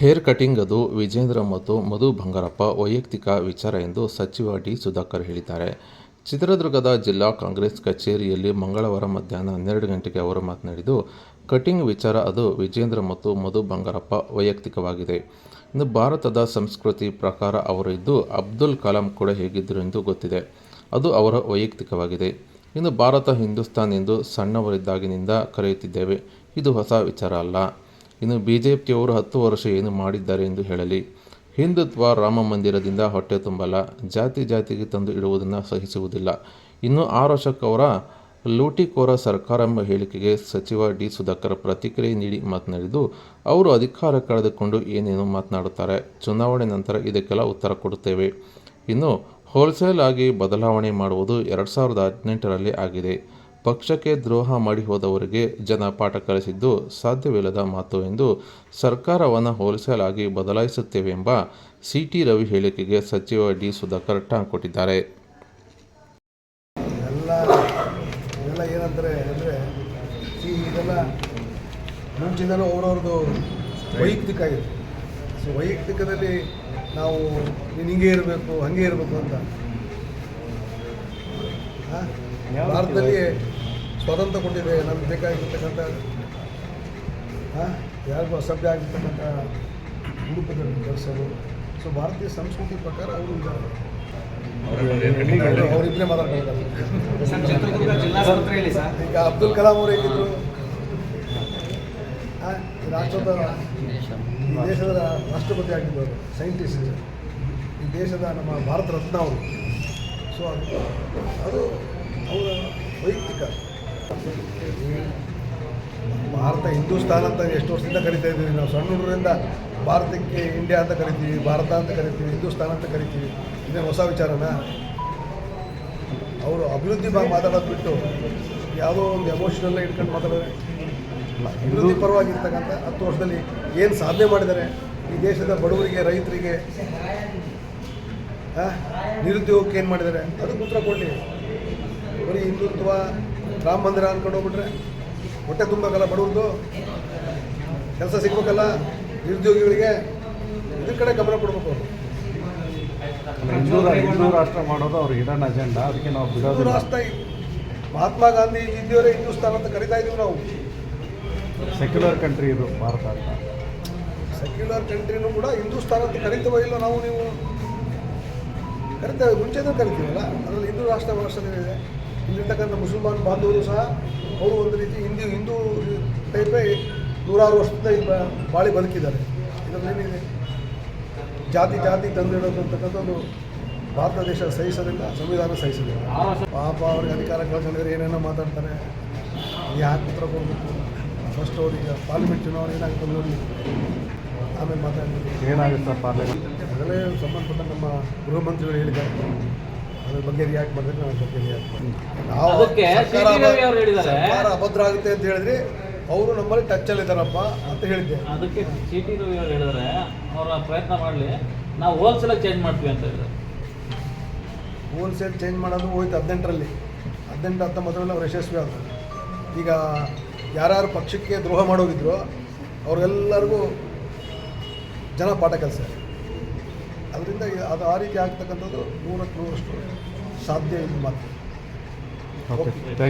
Hair cutting ಅದು ವಿಜೇಂದ್ರ ಮತ್ತು ಮಧು ಬಂಗಾರಪ್ಪ ವೈಯಕ್ತಿಕ ವಿಚಾರ ಎಂದು ಸಚಿವ ಡಿ ಸುಧಾಕರ್ ಹೇಳಿದ್ದಾರೆ. ಚಿತ್ರದುರ್ಗದ ಜಿಲ್ಲಾ ಕಾಂಗ್ರೆಸ್ ಕಚೇರಿಯಲ್ಲಿ ಮಂಗಳವಾರ ಮಧ್ಯಾಹ್ನ ಹನ್ನೆರಡು ಗಂಟೆಗೆ ಅವರು ಮಾತನಾಡಿದ್ದು, ಕಟಿಂಗ್ ವಿಚಾರ ಅದು ವಿಜೇಂದ್ರ ಮತ್ತು ಮಧು ಬಂಗಾರಪ್ಪ ವೈಯಕ್ತಿಕವಾಗಿದೆ. ಇನ್ನು ಭಾರತದ ಸಂಸ್ಕೃತಿ ಪ್ರಕಾರ ಅವರು ಇದ್ದು, ಅಬ್ದುಲ್ ಕಲಾಂ ಕೂಡ ಹೇಗಿದ್ದರು ಎಂದು ಗೊತ್ತಿದೆ. ಅದು ಅವರ ವೈಯಕ್ತಿಕವಾಗಿದೆ. ಇನ್ನು ಭಾರತ, ಹಿಂದೂಸ್ತಾನ್ ಎಂದು ಸಣ್ಣವರಿದ್ದಾಗಿನಿಂದ ಕರೆಯುತ್ತಿದ್ದೇವೆ. ಇದು ಹೊಸ ವಿಚಾರ ಅಲ್ಲ. ಇನ್ನು ಬಿಜೆಪಿಯವರು ಹತ್ತು ವರ್ಷ ಏನು ಮಾಡಿದ್ದಾರೆ ಎಂದು ಹೇಳಲಿ. ಹಿಂದುತ್ವ ರಾಮ ಮಂದಿರದಿಂದ ಹೊಟ್ಟೆ ತುಂಬಲ್ಲ, ಜಾತಿ ಜಾತಿಗೆ ತಂದು ಇಡುವುದನ್ನು ಸಹಿಸುವುದಿಲ್ಲ. ಇನ್ನು ಆರು ವರ್ಷಕ್ಕವರ ಲೂಟಿಕೋರ ಸರ್ಕಾರ ಎಂಬ ಹೇಳಿಕೆಗೆ ಸಚಿವ ಡಿ ಸುಧಾಕರ್ ಪ್ರತಿಕ್ರಿಯೆ ನೀಡಿ ಮಾತನಾಡಿದ್ದು, ಅವರು ಅಧಿಕಾರ ಕಳೆದುಕೊಂಡು ಏನೇನು ಮಾತನಾಡುತ್ತಾರೆ. ಚುನಾವಣೆ ನಂತರ ಇದಕ್ಕೆಲ್ಲ ಉತ್ತರ ಕೊಡುತ್ತೇವೆ. ಇನ್ನು ಹೋಲ್ಸೇಲ್ ಆಗಿ ಬದಲಾವಣೆ ಮಾಡುವುದು ಎರಡು ಸಾವಿರದ ಹದಿನೆಂಟರಲ್ಲಿ ಆಗಿದೆ. ಪಕ್ಷಕ್ಕೆ ದ್ರೋಹ ಮಾಡಿ ಹೋದವರಿಗೆ ಜನ ಪಾಠ ಕಲಿಸಿದ್ದು ಸಾಧ್ಯವಿಲ್ಲದ ಮಾತು ಎಂದು ಸರ್ಕಾರವನ್ನು ಹೋಲಿಸಲಾಗಿ ಆಗಿ ಬದಲಾಯಿಸುತ್ತೇವೆ ಎಂಬ ಸಿ ಟಿ ರವಿ ಹೇಳಿಕೆಗೆ ಸಚಿವ ಡಿ ಸುಧಾಕರ್ ಟಾಂಗ್ ಕೊಟ್ಟಿದ್ದಾರೆ ಏನಂತಾರೆ ಅಂದರೆ ವೈಯಕ್ತಿಕ ಇದೆ ಸೊ, ವೈಯಕ್ತಿಕದಲ್ಲಿ ನಾವು ನೀನು ಹಿಂಗೆ ಇರಬೇಕು, ಹಾಗೆ ಇರಬೇಕು ಅಂತ? ಭಾರತದಲ್ಲಿ ಸ್ವಾತಂತ್ರ್ಯ ಕೊಟ್ಟಿದೆ ನಮ್ಗೆ ಬೇಕಾಗಿರ್ತಕ್ಕಂಥ ಹಾಂ? ಯಾರಿಗೂ ಅಸಭ್ಯ ಆಗಿರ್ತಕ್ಕಂಥ ಉಡುಪುಗಳನ್ನು ಧರಿಸಲು ಸೊ ಭಾರತೀಯ ಸಂಸ್ಕೃತಿ ಪ್ರಕಾರ ಅವರು ಇದ್ದಾರೆ ಅವರಿಬ್ಬರೇ ಮಾತಾಡ್ತಾರೆ ಈಗ ಅಬ್ದುಲ್ ಕಲಾಂ ಅವರು ಹೇಗಿದ್ರು? ರಾಷ್ಟ್ರದ ಈ ದೇಶದ ರಾಷ್ಟ್ರಪತಿ ಆಗಿದ್ದವರು ಸೈಂಟಿಸ್ಟ್ ಈ ದೇಶದ ನಮ್ಮ ಭಾರತ ರತ್ನ ಅವರು. ಸೊ ಅದು ಅದು ಅವರ ವೈಯಕ್ತಿಕ. ಭಾರತ ಹಿಂದೂಸ್ತಾನ್ ಅಂತ ಎಷ್ಟು ವರ್ಷದಿಂದ ಕರಿತಾ ಇದ್ದೀವಿ ನಾವು ಸಣ್ಣ ಹುಡುಗರಿಂದ ಭಾರತಕ್ಕೆ ಇಂಡಿಯಾ ಅಂತ ಕರಿತೀವಿ ಭಾರತ ಅಂತ ಕರಿತೀವಿ ಹಿಂದೂಸ್ತಾನ್ ಅಂತ ಕರಿತೀವಿ. ಇದೇ ಹೊಸ ವಿಚಾರನ? ಅವರು ಅಭಿವೃದ್ಧಿ ಬಗ್ಗೆ ಮಾತಾಡೋದು ಬಿಟ್ಟು ಯಾವುದೋ ಒಂದು ಎಮೋಷನಲ್ಲ ಇಟ್ಕೊಂಡು ಮಾತಾಡೋದು ಅಭಿವೃದ್ಧಿ ಪರವಾಗಿರ್ತಕ್ಕಂಥ ಹತ್ತು ವರ್ಷದಲ್ಲಿ ಏನು ಸಾಧನೆ ಮಾಡಿದ್ದಾರೆ? ಈ ದೇಶದ ಬಡವರಿಗೆ ರೈತರಿಗೆ ನಿರುದ್ಯೋಗಕ್ಕೆ ಏನು ಮಾಡಿದ್ದಾರೆ? ಅದಕ್ಕೆ ಉತ್ತರ ಕೊಡಲಿ. ಬರೀ ಹಿಂದುತ್ವ ರಾಮ ಮಂದಿರ ಅಂದ್ಕೊಂಡು ಹೋಗ್ಬಿಟ್ರೆ ಹೊಟ್ಟೆ ತುಂಬಬೇಕಲ್ಲ ಬಡವ್ರದ್ದು ಕೆಲಸ ಸಿಗ್ಬೇಕಲ್ಲ ನಿರುದ್ಯೋಗಿಗಳಿಗೆ? ಇದ್ರ ಕಡೆ ಗಮನ ಕೊಡಬೇಕು ಅವರು. ಹಿಂದೂ ರಾಷ್ಟ್ರ ಮಾಡೋದು ಅವ್ರ ಹಿಡನ್ ಅಜೆಂಡಾ ಅದಕ್ಕೆ ನಾವು ಬಿಡೋದು ರಾಷ್ಟ್ರ ಮಹಾತ್ಮ ಗಾಂಧಿ ಇದ್ದವರೇ ಹಿಂದೂಸ್ತಾನ ಅಂತ ಕರಿತಾ ಇದೀವಿ ನಾವು. ಸೆಕ್ಯುಲರ್ ಕಂಟ್ರಿ ಇದು ಭಾರತ ಅಂತ. ಸೆಕ್ಯುಲರ್ ಕಂಟ್ರಿನೂ ಕೂಡ ಹಿಂದೂಸ್ತಾನ ಅಂತ ಕರಿತವ ಇಲ್ಲ ನಾವು ನೀವು? ಕರಿತೇವೆ ಮುಂಚೆನೂ ಕರಿತೀವಲ್ಲ? ಅದರಲ್ಲಿ ಹಿಂದೂ ರಾಷ್ಟ್ರ ಇದೆ ಇಲ್ಲಿರ್ತಕ್ಕಂಥ ಮುಸಲ್ಮಾನ್ ಬಾಂಧವರು ಸಹ ಅವರು ಒಂದು ರೀತಿ ಹಿಂದೂ ಹಿಂದೂ ಟೈಪೇ ನೂರಾರು ವರ್ಷದಿಂದ ಇಲ್ಲಿ ಬಾಳಿ ಬದುಕಿದ್ದಾರೆ. ಇದರಲ್ಲಿ ಏನಿದೆ? ಜಾತಿ ಜಾತಿ ತಂದಿಡೋದು ಅಂತಕ್ಕಂಥದ್ದು ಭಾರತ ದೇಶ ಸಹಿಸೋದಿಲ್ಲ, ಸಂವಿಧಾನ ಸಹಿಸೋದಿಲ್ಲ. ಪಾಪ ಅವ್ರಿಗೆ ಅಧಿಕಾರ ಕಳ್ಕೊಂಡಿದ್ರೆ ಏನೇನೋ ಮಾತಾಡ್ತಾರೆ. ಯಾಕೆ ಉತ್ತರ ಕೊಡಬೇಕು ಫಸ್ಟ್ ಅವ್ರಿಗೆ ಪಾರ್ಲಿಮೆಂಟ್ ಚುನಾವಣೆ ಏನಾಗುತ್ತೆ ನೋಡಿ. ಆಮೇಲೆ ಮಾತಾಡ್ತೀವಿ ಏನಾಗುತ್ತೆ ಪಾರ್ಲಿಮೆಂಟ್ ಅದರಲ್ಲೇ ಸಂಬಂಧಪಟ್ಟ ನಮ್ಮ ಗೃಹ ಮಂತ್ರಿಗಳು ಹೇಳಿದ್ದಾರೆ. ಅದ್ರ ಬಗ್ಗೆ ರಿಯಾಕ್ಟ್ ಮಾಡಿದ್ರೆ ನಾವು ಬಗ್ಗೆ ರಿಯಾಕ್ಟ್ ನಾವು ಅದಕ್ಕೆ ಸರ್ಕಾರ ಅಭದ್ರ ಆಗುತ್ತೆ ಅಂತ ಹೇಳಿದ್ರೆ ಅವರು ನಮ್ಮಲ್ಲಿ ಟಚ್ಚಲ್ಲಿದ್ದಾರಪ್ಪ ಅಂತ ಹೇಳಿದ್ದೆ. ಅದಕ್ಕೆ ಸಿ. ಟಿ. ರವಿ ಅವ್ರು ಹೇಳಿದ್ರೆ ಅವರ ಪ್ರಯತ್ನ ಮಾಡಲಿ ನಾವು ಹೋಲ್ಸೇಲಾಗಿ ಚೇಂಜ್ ಮಾಡ್ತೀವಿ ಅಂತ ಹೇಳಿದ್ರು ಹೋಲ್ಸೇಲ್ ಚೇಂಜ್ ಮಾಡೋದು ಹೋಯ್ತು ಹದಿನೆಂಟರಲ್ಲಿ. ಹದಿನೆಂಟು ಹತ್ತೊಂಬತ್ತರಲ್ಲಿ ಅವ್ರು ಯಶಸ್ವಿ ಆದರು. ಈಗ ಯಾರ್ಯಾರು ಪಕ್ಷಕ್ಕೆ ದ್ರೋಹ ಮಾಡೋಗಿದ್ರು ಅವ್ರಿಗೆಲ್ಲರಿಗೂ ಜನ ಪಾಠ ಕೆಲಸ ಅದರಿಂದ ಅದು ಆ ರೀತಿ ಆಗ್ತಕ್ಕಂಥದ್ದು ನೂರಕ್ಕೆ ನೂರಷ್ಟು ಸಾಧ್ಯ ಇದು ಮಾತ್ರ. Okay thank